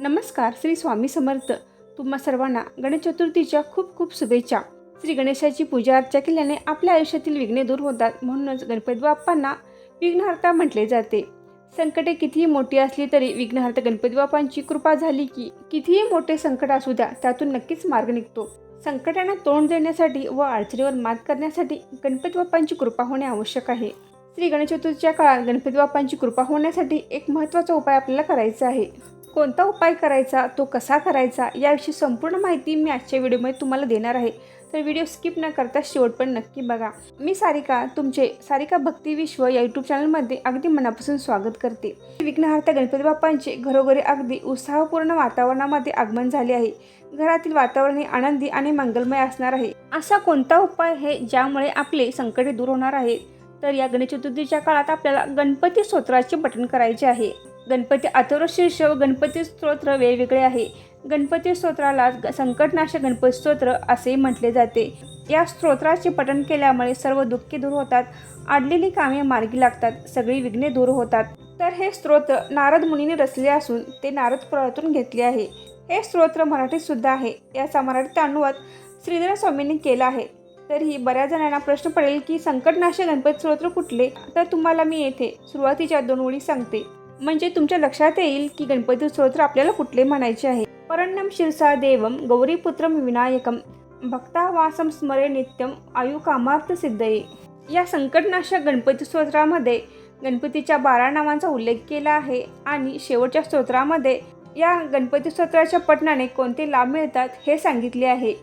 नमस्कार श्री स्वामी समर्थ. तुम्हा सर्वांना गणेश चतुर्थीच्या खूप खूप शुभेच्छा. श्री गणेशाची पूजा अर्चा केल्याने आपल्या आयुष्यातील विघ्ने दूर होतात म्हणूनच गणपती बाप्पांना विघ्नहर्ता म्हटले जाते. संकटे कितीही मोठी असली तरी विघ्नहर्ता गणपती बाप्पांची कृपा झाली की कितीही मोठे संकट असू द्या त्यातून नक्कीच मार्ग निघतो. संकटांना तोंड देण्यासाठी व अडचणीवर मात करण्यासाठी गणपती बाप्पांची कृपा होणे आवश्यक आहे. श्री गणेश चतुर्थीच्या काळात गणपती बाप्पांची कृपा होण्यासाठी एक महत्त्वाचा उपाय आपल्याला करायचा आहे. कोणता उपाय करायचा तो कसा करायचा याविषयी संपूर्ण माहिती मी आजच्या व्हिडिओमध्ये तुम्हाला देणार आहे. तर व्हिडिओ स्किप न करता शेवट पण नक्की बघा. मी सारिका तुमचे सारिका भक्ती विश्व या यूट्यूब चॅनलमध्ये अगदी मनापासून स्वागत करते. विघ्नहर्ता गणपती बाप्पांचे घरोघरी अगदी उत्साहपूर्ण वातावरणामध्ये आगमन झाले आहे. घरातील वातावरण हे आनंदी आणि मंगलमय असणार आहे. असा कोणता उपाय आहे ज्यामुळे आपले संकटे दूर होणार आहे? तर या गणेश चतुर्थीच्या काळात आपल्याला गणपती स्तोत्राचे पठण करायचे आहे. गणपती अथर्वशीर्ष व गणपती स्तोत्र वेगवेगळे आहे. गणपती स्तोत्राला ग- संकटनाशक गणपती स्तोत्र असे म्हटले जाते. या स्तोत्राचे पठण केल्यामुळे सर्व दुःखे दूर होतात अडलेली कामे मार्गी लागतात सगळी विघ्ने दूर होतात. तर हे स्तोत्र नारद मुनीने रचले असून ते नारद पुराणातून घेतले आहे. हे स्तोत्र मराठीत सुद्धा आहे. याचा मराठीत अनुवाद श्रीधर स्वामींनी केला आहे. तरीही बऱ्याच जणांना प्रश्न पडेल की संकटनाशक गणपती स्तोत्र कुठले? तर तुम्हाला मी येथे सुरुवातीच्या दोन ओळी सांगते. म्हणजे तुमच्या लक्षात येईल की गणपती स्तोत्र आपल्याला कुठले म्हणायचे आहे. परण्यम शिरसा देवम गौरीपुत्रम विनायकम. भक्तावासम स्मरे नित्यम आयु कामार्थ सिद्धये. या संकटनाशक गणपती स्तोत्रामध्ये गणपतीच्या बारा नावांचा उल्लेख केला आहे आणि शेवटच्या स्तोत्रामध्ये या गणपती स्तोत्राच्या पठणाने कोणते लाभ मिळतात हे सांगितले आहे.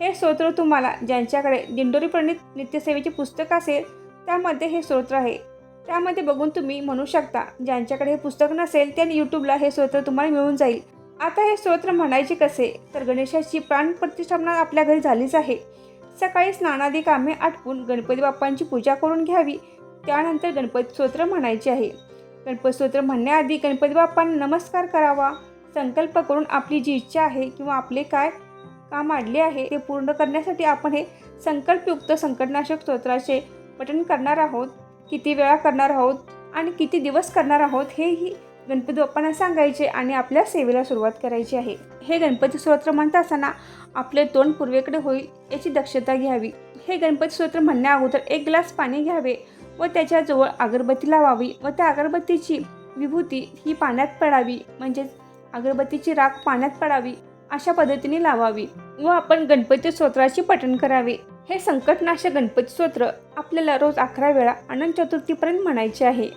हे स्तोत्र तुम्हाला ज्यांच्याकडे दिंडोरी प्रणित नित्यसेवेचे पुस्तक असेल त्यामध्ये हे स्तोत्र आहे. त्यामध्ये बघून तुम्ही म्हणू शकता ज्यांच्याकडे हे पुस्तक नसेल त्यांनी यूट्यूबला हे स्तोत्र तुम्हाला मिळून जाईल. आता हे स्तोत्र म्हणायचे कसे? तर गणेशाची प्राणप्रतिष्ठापना आपल्या घरी झालीच आहे. सकाळी स्नानादी कामे आटपून गणपती बाप्पांची पूजा करून घ्यावी. त्यानंतर गणपती स्तोत्र म्हणायचे आहे. गणपती स्तोत्र म्हणण्याआधी गणपती बाप्पांना नमस्कार करावा. संकल्प करून आपली जी इच्छा आहे किंवा आपले काय काम आडले आहे ते पूर्ण करण्यासाठी आपण हे संकल्पयुक्त संकटनाशक स्तोत्राचे पठण करणार आहोत. किती वेळा करणार आहोत आणि किती दिवस करणार आहोत हेही गणपती बाप्पांना सांगायचे आणि आपल्या सेवेला सुरुवात करायची आहे. हे गणपती स्तोत्र म्हणत असताना आपले तोंड पूर्वेकडे होईल याची दक्षता घ्यावी. हे गणपती स्तोत्र म्हणण्या अगोदर एक ग्लास पाणी घ्यावे व त्याच्याजवळ अगरबत्ती लावावी व त्या अगरबत्तीची विभूती ही पाण्यात पडावी म्हणजेच अगरबत्तीची राख पाण्यात पडावी अशा पद्धतीने लावावी व आपण गणपती स्तोत्राची पठण करावे. हे संकटनाशक गणपती स्तोत्र आपल्याला रोज अकरा वेळा अनंत चतुर्थीपर्यंत म्हणायचे आहे.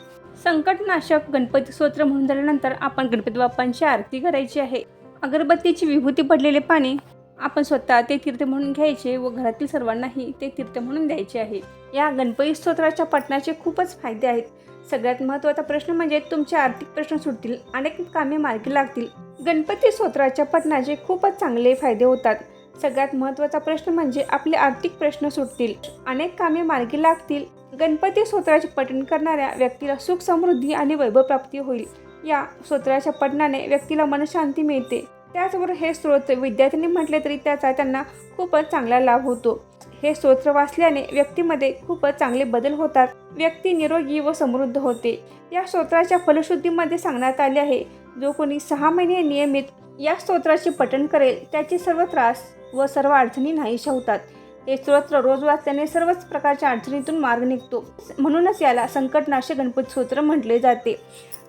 संकटनाशक गणपती स्तोत्र म्हणून झाल्यानंतर आपण गणपती बाप्पांची आरती करायची आहे. अगरबत्तीची विभूती पडलेले पाणी आपण स्वतः ते तीर्थ म्हणून घ्यायचे व घरातील सर्वांनाही ते तीर्थ म्हणून द्यायचे आहे. या गणपती स्तोत्राच्या पठणाचे खूपच फायदे आहेत. सगळ्यात महत्त्वाचा प्रश्न म्हणजे तुमचे आर्थिक प्रश्न सुटतील अनेक कामे मार्गी लागतील. गणपती स्तोत्राच्या पठणाचे खूपच चांगले फायदे होतात. सगळ्यात महत्त्वाचा प्रश्न म्हणजे आपले आर्थिक प्रश्न सुटतील. अनेक कामे मार्गी लागतील. गणपती स्तोत्राचे पठण करणाऱ्या व्यक्तीला सुख समृद्धी आणि वैभव प्राप्ती होईल. या स्तोत्राच्या पठणाने व्यक्तीला मनशांती मिळते. त्याचबरोबर हे स्तोत्र विद्यार्थ्यांनी म्हटले तरी त्याचा त्यांना खूपच चांगला लाभ होतो. हे स्तोत्र वाचल्याने व्यक्तीमध्ये खूपच चांगले बदल होतात. व्यक्ती निरोगी व समृद्ध होते. या स्तोत्राच्या फलशुद्धीमध्ये सांगण्यात आले आहे जो कोणी सहा महिने नियमित या स्तोत्राचे पठण करेल त्याचे सर्व त्रास व सर्व अडचणी नाहीशा होतात. हे स्तोत्र रोज वाचल्याने सर्वच प्रकारच्या अडचणीतून मार्ग निघतो. म्हणूनच याला संकटनाशक गणपती स्तोत्र म्हटले जाते.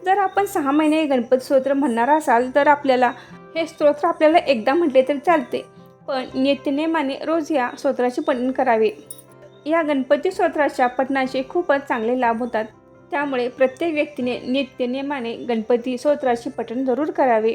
जर आपण सहा महिने गणपती स्तोत्र म्हणणार असाल तर आपल्याला हे स्तोत्र आपल्याला एकदा म्हटले तरी चालते. पण नित्यनेमाने रोज या स्तोत्राचे पठण करावे. या गणपती स्तोत्राच्या पठणाचे खूपच चांगले लाभ होतात. त्यामुळे प्रत्येक व्यक्तीने नित्यनेमाने गणपती स्तोत्राचे पठण जरूर करावे.